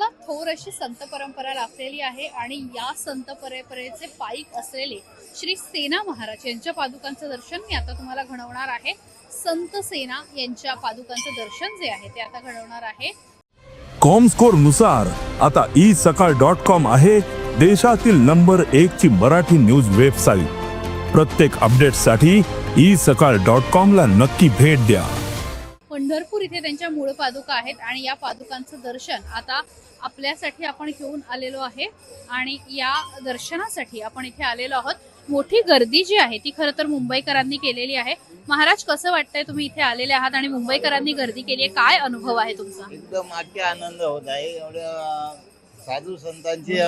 महाराष्ट्राला थोर अशी संत परंपरा लाभलेली आहे आणि या संत परंपरेचे पाईक असलेले श्री सेना महाराज यांच्या पादुकांचं दर्शन मी आता तुम्हाला घडवणार आहे. संत सेना यांच्या पादुकांचं दर्शन जे आहे ते आता घडवणार आहे. कॉमस्कोरनुसार आता ई सकाळ डॉट कॉम आहे देशातील नंबर एक ची मराठी न्यूज वेबसाईट. प्रत्येक अपडेटसाठी ई सकाळ डॉट कॉम ला नक्की भेट द्या. पंढरपूर इथे त्यांच्या मूळ पादुका आहेत आणि या पादुकांचं दर्शन आता आपल्यासाठी आपण घेऊन आलेलो आहे. आणि या दर्शनासाठी आपण इथे आलेलो आहोत. मोठी गर्दी जी आहे ती खरं तर मुंबईकरांनी केलेली आहे. महाराज कसं वाटतंय तुम्ही इथे आलेले आहात आणि मुंबईकरांनी गर्दी केली आहे? काय अनुभव आहे तुमचा? एकदम अख्या आनंद होत आहे. साधू संतांची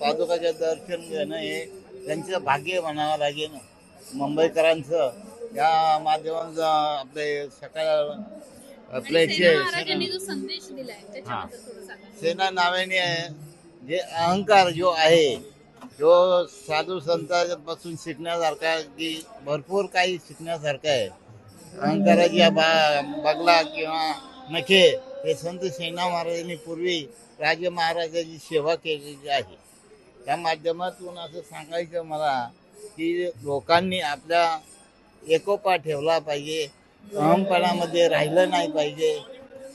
पादुकाचे दर्शन घेणं हे त्यांचं भाग्य म्हणावं लागेल. मुंबईकरांचं या माध्यमातून आपले सकाळ आपले आणि जे सेना महाराजांनी सेना- जो संदेश दिलाय त्याच्याबद्दल थोडं सांगा. सेना नावाने जे अहंकार जो आहे जो साधू संतांपासून शिकण्यासारखा की भरपूर काही शिकण्यासारखं आहे. अहंकाराची बा बगला किंवा नखे हे संत सेना महाराजांनी पूर्वी राजे महाराजाची सेवा केलेली आहे. त्या माध्यमातून असं सांगायचं मला की लोकांनी आपल्या एकोपा ठेवला पाहिजे. अहमपणामध्ये राहिलं नाही पाहिजे.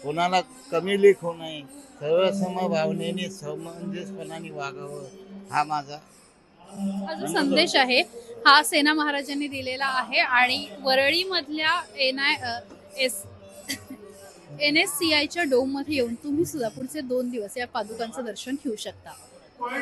कोणाला कमी लेख होऊ नये. सर्व समभावनेने समंजसपणाने वागावं. हा माझा हा जो संदेश आहे. हा सेना महाराजांनी दिलेला आहे आणि वरळी मधल्या N I S N S C आयच्या डोममध्ये येऊन तुम्ही सुद्धा पुढचे दोन दिवस या पादुकांचं दर्शन घेऊ शकता.